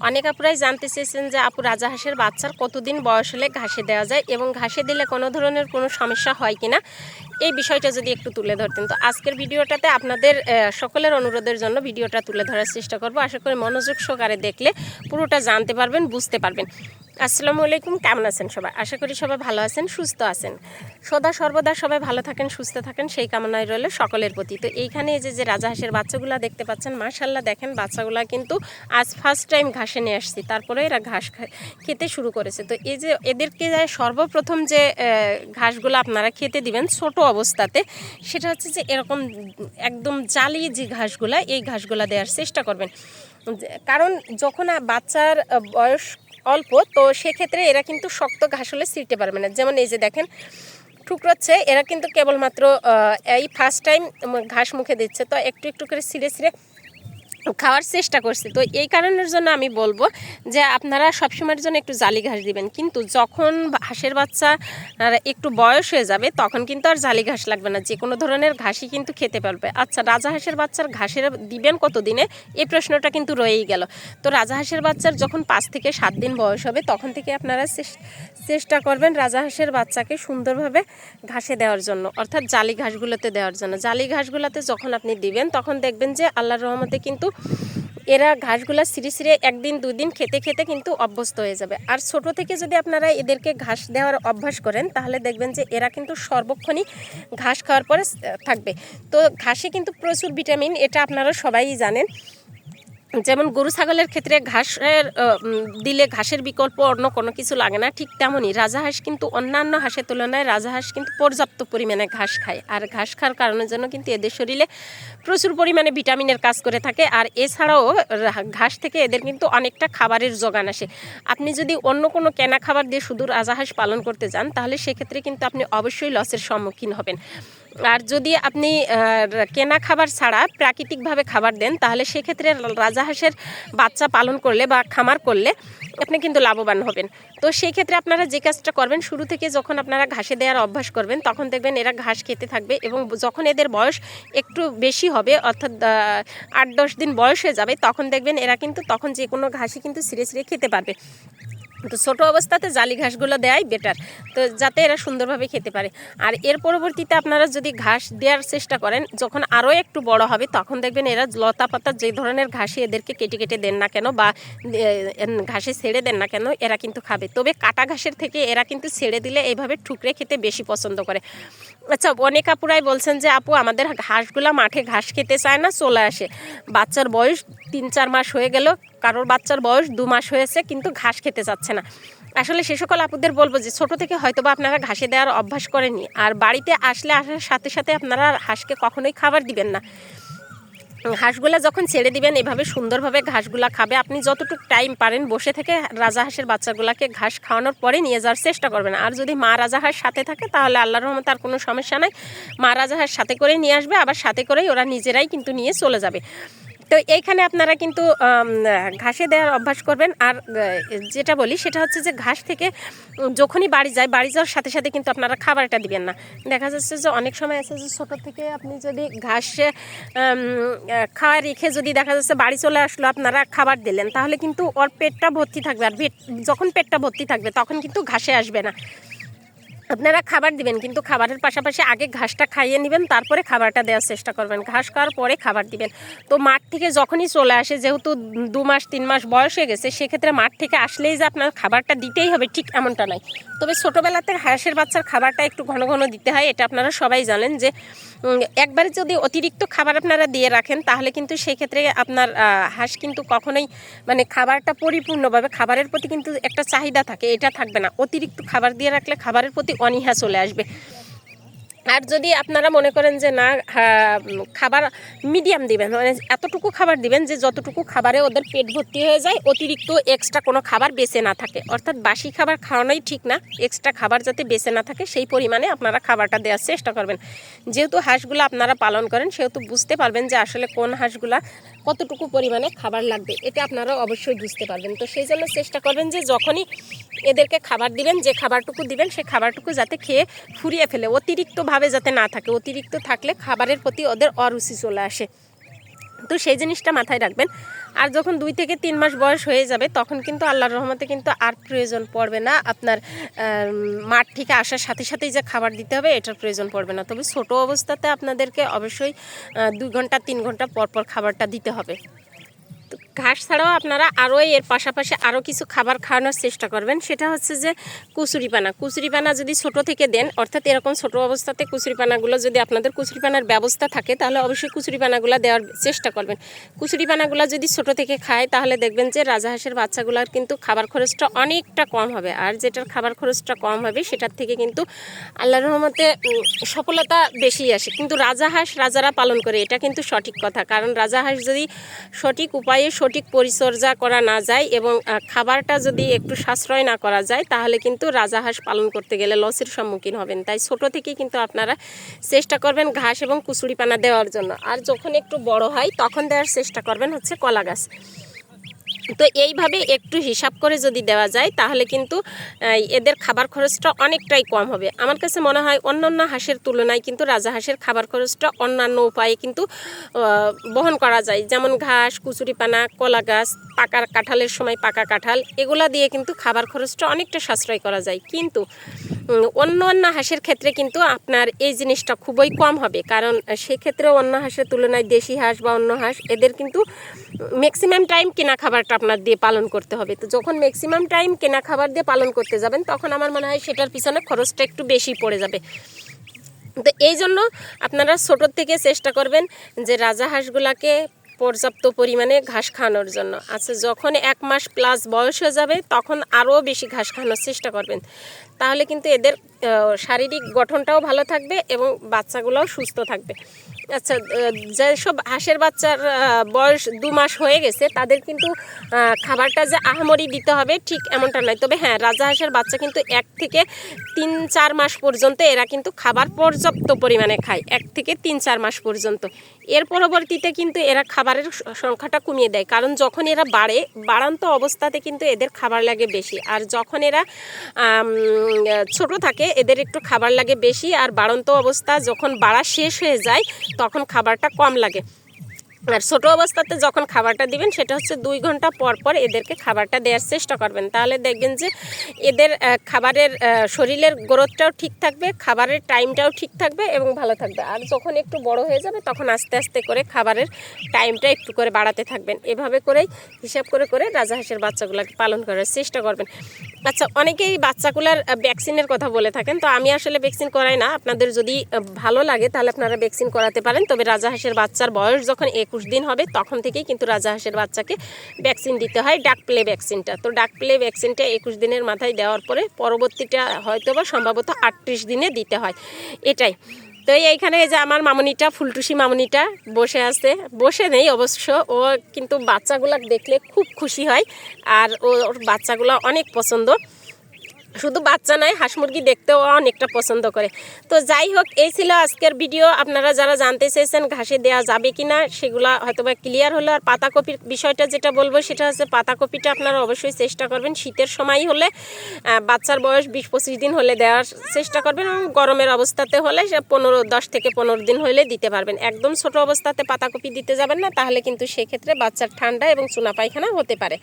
অনেক আপুরাই জানতে চেয়েছেন যে আপু রাজা হাঁসের বাচ্চার কতদিন বয়স হলে ঘাসে দেওয়া যায় এবং ঘাসে দিলে কোনো ধরনের কোনো সমস্যা হয় কিনা? এই বিষয়টা যদি একটু তুলে ধরতেন। তো আজকের ভিডিওটাতে আপনাদের সকলের অনুরোধের জন্য ভিডিওটা তুলে ধরার চেষ্টা করব। আশা করি মনোযোগ সহকারে দেখলে পুরোটা জানতে পারবেন, বুঝতে পারবেন। আসসালামু আলাইকুম, কেমন আছেন সবাই? আশা করি সবাই ভালো আছেন, সুস্থ আছেন। সদা সর্বদা সবাই ভালো থাকেন, সুস্থ থাকেন, সেই কামনায় রইল সকলের প্রতি। তো এইখানে এই যে রাজা রাজাহাঁসের বাচ্চাগুলো দেখতে পাচ্ছেন মাশাল্লাহ দেখেন বাচ্চাগুলো কিন্তু আজ ফার্স্ট টাইম ঘাসে নিয়ে আসছি। তারপরে এরা ঘাস খেতে শুরু করেছে। তো এই যে, এদেরকে যে সর্বপ্রথম যে ঘাসগুলো আপনারা খেতে দিবেন, ছোট অবস্থাতে, সেটা হচ্ছে যে এরকম একদম জালি যে ঘাসগুলা, এই ঘাসগুলা দেওয়ার চেষ্টা করবেন। কারণ যখন বাচ্চার বয়স অল্প, তো সেক্ষেত্রে এরা কিন্তু শক্ত ঘাস হলে ছিঁড়তে পারবে না। যেমন এই যে দেখেন, ঠুকরোচ্ছে, এরা কিন্তু কেবলমাত্র এই ফার্স্ট টাইম ঘাস মুখে দিচ্ছে। তো একটু একটু করে ছিঁড়ে ছিঁড়ে খাওয়ার চেষ্টা করছি। তো এই কারণের জন্য আমি বলব যে আপনারা সবসময়ের জন্য একটু জালি ঘাস দিবেন। কিন্তু যখন হাঁসের বাচ্চা একটু বয়স হয়ে যাবে, তখন কিন্তু আর জালি ঘাস লাগবে না। যে কোনো ধরনের ঘাসই কিন্তু খেতে পারবে। আচ্ছা রাজা হাঁসের বাচ্চার ঘাসের দিবেন কত দিনে এই প্রশ্নটা কিন্তু রয়েই গেল। তো রাজা হাঁসের বাচ্চার যখন পাঁচ থেকে সাত দিন বয়স হবে, তখন থেকে আপনারা চেষ্টা করবেন রাজা হাঁসের বাচ্চাকে সুন্দরভাবে ঘাসে দেওয়ার জন্য, অর্থাৎ জালি ঘাসগুলোতে দেওয়ার জন্য। জালি ঘাসগুলোতে যখন আপনি দিবেন, তখন দেখবেন যে আল্লাহর রহমতে কিন্তু এরা ঘাসগুলো সিঁড়ি সিঁড়ে একদিন, দুদিন খেতে খেতে কিন্তু অভ্যস্ত হয়ে যাবে। আর ছোট থেকে যদি আপনারা এদেরকে ঘাস দেওয়ার অভ্যাস করেন, তাহলে দেখবেন যে এরা কিন্তু সর্বক্ষণই ঘাস খাওয়ার পরে থাকবে। তো ঘাসে কিন্তু প্রচুর ভিটামিন, এটা আপনারা সবাই জানেন। যেমন গরু ছাগলের ক্ষেত্রে ঘাসের দিলে ঘাসের বিকল্প অন্য কোনো কিছু লাগে না, ঠিক তেমনই। রাজাহাঁস কিন্তু অন্যান্য হাঁসের তুলনায় রাজাহাঁস কিন্তু পর্যাপ্ত পরিমাণে ঘাস খায়। আর ঘাস খাওয়ার কারণের জন্য কিন্তু এদের শরীরে প্রচুর পরিমাণে ভিটামিনের কাজ করে থাকে। আর এছাড়াও ঘাস থেকে এদের কিন্তু অনেকটা খাবারের যোগান আসে। আপনি যদি অন্য কোনো কেনা খাবার দিয়ে শুধু রাজাহাঁস পালন করতে যান, তাহলে সেক্ষেত্রে কিন্তু আপনি অবশ্যই লসের সম্মুখীন হবেন। আর যদি আপনি কেনা খাবার ছাড়া প্রাকৃতিকভাবে খাবার দেন, তাহলে সেক্ষেত্রে রাজাহাঁসের বাচ্চা পালন করলে বা খামার করলে আপনি কিন্তু লাভবান হবেন। তো সেই ক্ষেত্রে আপনারা যে কাজটা করবেন, শুরু থেকে যখন আপনারা ঘাসে দেওয়ার অভ্যাস করবেন, তখন দেখবেন এরা ঘাস খেতে থাকবে এবং যখন এদের বয়স একটু বেশি হবে, অর্থাৎ আট দশ দিন বয়স হয়ে যাবে, তখন দেখবেন এরা কিন্তু, তখন যে কোনো ঘাসই কিন্তু সিরে সিরে খেতে পারবে। তো ছোটো অবস্থাতে জালি ঘাসগুলো দেওয়াই বেটার তো যাতে এরা সুন্দরভাবে খেতে পারে। আর এর পরবর্তীতে আপনারা যদি ঘাস দেওয়ার চেষ্টা করেন, যখন আরও একটু বড় হবে, তখন দেখবেন এরা লতা পাতা যে ধরনের ঘাসই এদেরকে কেটে কেটে দেন না কেন বা ঘাসে ছেড়ে দেন না কেন, এরা কিন্তু খাবে। তবে কাটা ঘাসের থেকে এরা কিন্তু ছেড়ে দিলে এইভাবে ঠুকরে খেতে বেশি পছন্দ করে। আচ্ছা অনেক আপুরাই বলছেন যে, আপু, আমাদের ঘাসগুলা মাঠে ঘাস খেতে চায় না, চলে আসে। বাচ্চার বয়স তিন চার মাস হয়ে গেল কারোর বাচ্চার বয়স দু মাস হয়েছে, কিন্তু ঘাস খেতে চাচ্ছে না। আসলে সে সকল আপুদের বলব যে, ছোট থেকে হয়তো বা আপনারা ঘাসে দেওয়ার অভ্যাস করেননি, আর বাড়িতে আসলে আসার সাথে সাথে আপনারা হাঁসকে কখনোই খাবার দিবেন না। হাঁসগুলা যখন ছেড়ে দিবেন, এভাবে সুন্দরভাবে ঘাসগুলা খাবে। আপনি যতটুকু টাইম পারেন বসে থেকে রাজা হাঁসের বাচ্চাগুলাকে ঘাস খাওয়ানোর পরে নিয়ে যাওয়ার চেষ্টা করবেন। আর যদি মা রাজা হাঁস সাথে থাকে, তাহলে আল্লাহর রহমত আর কোনো সমস্যা নাই। মা রাজা হাঁস সাথে করে নিয়ে আসবে, আবার সাথে করেই ওরা নিজেরাই কিন্তু নিয়ে চলে যাবে। তো এইখানে আপনারা কিন্তু ঘাসে দেওয়ার অভ্যাস করবেন। আর যেটা বলি সেটা হচ্ছে যে ঘাস থেকে যখনই বাড়ি যায়, বাড়ি যাওয়ার সাথে সাথে কিন্তু আপনারা খাবারটা দিবেন না। দেখা যাচ্ছে যে অনেক সময় আছে যে ছোটো থেকে আপনি যদি ঘাসে খাওয়া রেখে যদি দেখা যাচ্ছে বাড়ি চলে আসলো, আপনারা খাবার দিলেন, তাহলে কিন্তু ওর পেটটা ভর্তি থাকবে। আর যখন পেটটা ভর্তি থাকবে, তখন কিন্তু ঘাসে আসবে না। আপনারা খাবার দিবেন, কিন্তু খাবারের পাশাপাশি আগে ঘাসটা খাইয়ে নেবেন, তারপরে খাবারটা দেওয়ার চেষ্টা করবেন। ঘাস খাওয়ার পরে খাবার দিবেন। তো মাঠ থেকে যখনই চলে আসে, যেহেতু দু মাস, তিন মাস বয়স হয়ে গেছে, সেক্ষেত্রে মাঠ থেকে আসলেই যে আপনার খাবারটা দিতেই হবে, ঠিক এমনটা নয়। তবে ছোটোবেলাতে হাঁসের বাচ্চার খাবারটা একটু ঘন ঘন দিতে হয়, এটা আপনারা সবাই জানেন যে একবারে যদি অতিরিক্ত খাবার আপনারা দিয়ে রাখেন, তাহলে কিন্তু সেক্ষেত্রে আপনার হাঁস কিন্তু কখনোই মানে খাবারটা পরিপূর্ণভাবে খাবারের প্রতি কিন্তু একটা চাহিদা থাকে, এটা থাকবে না। অতিরিক্ত খাবার দিয়ে রাখলে খাবারের প্রতি অনীহা চলে আসবে। আর যদি আপনারা মনে করেন যে না খাবার মিডিয়াম দিবেন মানে এতটুকু খাবার দিবেন যে যতটুকু খাবারে ওদের পেট ভর্তি হয়ে যায়, অতিরিক্ত এক্সট্রা কোনো খাবার বেঁচে না থাকে। অর্থাৎ বাসি খাবার খাওয়ানোই ঠিক না এক্সট্রা খাবার যাতে বেঁচে না থাকে, সেই পরিমাণে আপনারা খাবারটা দেওয়ার চেষ্টা করবেন। যেহেতু হাঁসগুলো আপনারা পালন করেন, সেহেতু বুঝতে পারবেন যে আসলে কোন হাঁসগুলা কতটুকু পরিমাণে খাবার লাগবে, এটা আপনারা অবশ্যই বুঝতে পারবেন। তো সেই জন্য চেষ্টা করবেন যে যখনই এদেরকে খাবার দিবেন, যে খাবারটুকু দিবেন সেই খাবারটুকু যাতে খেয়ে ফুরিয়ে ফেলে, অতিরিক্তভাবে যাতে না থাকে। অতিরিক্ত থাকলে খাবারের প্রতি ওদের অরুচি চলে আসে। তো সেই জিনিসটা মাথায় রাখবেন। আর যখন দুই থেকে তিন মাস বয়স হয়ে যাবে, তখন কিন্তু আল্লাহর রহমতে কিন্তু আর প্রয়োজন পড়বে না। আপনার মাঠ থেকে আসার সাথে সাথেই যে খাবার দিতে হবে, এটার প্রয়োজন পড়বে না। তবে ছোট অবস্থাতে আপনাদেরকে অবশ্যই দুই ঘণ্টা, তিন ঘণ্টা পর পর খাবারটা দিতে হবে। ঘাস ছাড়াও আপনারা আরও এর পাশাপাশি আরও কিছু খাবার খাওয়ানোর চেষ্টা করবেন। সেটা হচ্ছে যে কুচুরিপানা কুচুরিপানা যদি ছোট থেকে দেন, অর্থাৎ এরকম ছোট অবস্থাতে কুচুরিপানাগুলো যদি আপনাদের কুচুরিপানার ব্যবস্থা থাকে, তাহলে অবশ্যই কুচুরিপানাগুলো দেওয়ার চেষ্টা করবেন। কুচুরিপানাগুলো যদি ছোট থেকে খায়, তাহলে দেখবেন যে রাজাহাঁসের বাচ্চাগুলোর কিন্তু খাবার খরচটা অনেকটা কম হবে। আর যেটার খাবার খরচটা কম হবে, সেটার থেকে কিন্তু আল্লাহ রহমতে সফলতা বেশি আসে। কিন্তু রাজাহাঁস রাজারা পালন করে, এটা কিন্তু সঠিক কথা। কারণ রাজাহাঁস যদি সঠিক উপায়ে সঠিক পরিচর্যা করা না যায় এবং খাবারটা যদি একটু সাশ্রয় না করা যায়, তাহলে কিন্তু রাজাহাঁস পালন করতে গেলে লসের সম্মুখীন হবেন। তাই ছোট থেকেই কিন্তু আপনারা চেষ্টা করবেন ঘাস এবং কুচুরিপানা দেওয়ার জন্য। আর যখন একটু বড় হয়, তখন দেওয়ার চেষ্টা করবেন হচ্ছে কলা গাছ। তো এইভাবে একটু হিসাব করে যদি দেওয়া যায়, তাহলে কিন্তু এদের খাবার খরচটা অনেকটাই কম হবে। আমার কাছে মনে হয় অন্যান্য হাঁসের তুলনায় কিন্তু রাজা হাঁসের খাবার খরচটা অন্যান্য উপায়ে কিন্তু বহন করা যায়। যেমন ঘাস, কুচুরিপানা, কলা গাছ, পাকা কাঁঠালের সময় পাকা কাঁঠাল, এগুলা দিয়ে কিন্তু খাবার খরচটা অনেকটা সাশ্রয় করা যায়। কিন্তু অন্য অন্য হাঁসের ক্ষেত্রে কিন্তু আপনার এই জিনিসটা খুবই কম হবে। কারণ সেক্ষেত্রে অন্য হাঁসের তুলনায় দেশি হাঁস বা অন্য হাঁস, এদের কিন্তু ম্যাক্সিমাম টাইম কেনা খাবারটা আপনার দিয়ে পালন করতে হবে। তো যখন ম্যাক্সিমাম টাইম কেনা খাবার দিয়ে পালন করতে যাবেন, তখন আমার মনে হয় সেটার পিছনে খরচটা একটু বেশি পড়ে যাবে। তো এই জন্য আপনারা ছোটোর থেকে চেষ্টা করবেন যে রাজা হাঁসগুলাকে পর্যাপ্ত পরিমাণে ঘাস খাওয়ানোর জন্য। আচ্ছা যখন এক মাস প্লাস বয়স হয়ে যাবে, তখন আরও বেশি ঘাস খাওয়ানোর চেষ্টা করবেন। তাহলে কিন্তু এদের শারীরিক গঠনটাও ভালো থাকবে এবং বাচ্চাগুলোও সুস্থ থাকবে। আচ্ছা যেসব হাঁসের বাচ্চার বয়স দু মাস হয়ে গেছে, তাদের কিন্তু খাবারটা যে আহামরি দিতে হবে ঠিক এমনটা নয়। তবে হ্যাঁ রাজা হাঁসের বাচ্চা কিন্তু এক থেকে তিন, চার মাস পর্যন্ত এরা কিন্তু খাবার পর্যাপ্ত পরিমাণে খায়, এক থেকে তিন, চার মাস পর্যন্ত। এর পরবর্তীতে কিন্তু এরা খাবারের সংখ্যাটা কমিয়ে দেয়, কারণ যখন এরা বাড়ে, বাড়ান্ত অবস্থাতে কিন্তু এদের খাবার লাগে বেশি। আর যখন এরা ছোট থাকে, এদের একটু খাবার লাগে বেশি, আর বাড়ন্ত অবস্থা যখন বাড়া শেষ হয়ে যায় তখন খাবারটা কম লাগে। আর ছোটো অবস্থাতে যখন খাবারটা দিবেন, সেটা হচ্ছে দুই ঘণ্টা পর পর এদেরকে খাবারটা দেওয়ার চেষ্টা করবেন। তাহলে দেখবেন যে এদের খাবারের শরীরের গ্রোথটাও ঠিক থাকবে, খাবারের টাইমটাও ঠিক থাকবে এবং ভালো থাকবে। আর যখন একটু বড় হয়ে যাবে, তখন আস্তে আস্তে করে খাবারের টাইমটা একটু করে বাড়াতে থাকবেন। এভাবে করেই হিসাব করে করে রাজাহাঁসের বাচ্চাগুলোকে পালন করার চেষ্টা করবেন। আচ্ছা অনেকেই বাচ্চাগুলার ভ্যাকসিনের কথা বলে থাকেন, তো আমি আসলে ভ্যাকসিন করাই না। আপনাদের যদি ভালো লাগে, তাহলে আপনারা ভ্যাকসিন করাতে পারেন। তবে রাজাহাঁসের বাচ্চার বয়স যখন একুশ দিন হবে, তখন থেকেই কিন্তু রাজাহাঁসের বাচ্চাকে ভ্যাকসিন দিতে হয় ডাক প্লে ভ্যাকসিনটা তো ডাক প্লে ভ্যাকসিনটা একুশ দিনের মাথায় দেওয়ার পরে পরবর্তীটা হয়তো বা সম্ভবত আটত্রিশ দিনে দিতে হয়। এটাই। তো এইখানে যে আমার মামনিটা, ফুলটুসি মামনিটা বসে আছে। বসে নেই অবশ্য, ও কিন্তু বাচ্চাগুলা দেখলে খুব খুশি হয়। আর ওর বাচ্চাগুলো অনেক পছন্দ। শুধু বাচ্চা নয় হাঁস মুরগি দেখতেও অনেকটা পছন্দ করে। তো যাই হোক, এই ছিল আজকের ভিডিও। আপনারা যারা জানতে চেয়েছেন ঘাসে দেওয়া যাবে কি না, সেগুলো হয়তো বা ক্লিয়ার হলো। আর পাতাকপির বিষয়টা যেটা বলব, সেটা হচ্ছে পাতাকপিটা আপনারা অবশ্যই চেষ্টা করবেন। শীতের সময় হলে বাচ্চার বয়স বিশ পঁচিশ দিন হলে দেওয়ার চেষ্টা করবেন এবং গরমের অবস্থাতে হলে সে পনেরো, দশ থেকে পনেরো দিন হলে দিতে পারবেন। একদম ছোট অবস্থাতে পাতাকপি দিতে যাবেন না, তাহলে কিন্তু সেক্ষেত্রে বাচ্চার ঠান্ডা এবং চুনা পায়খানা হতে পারে।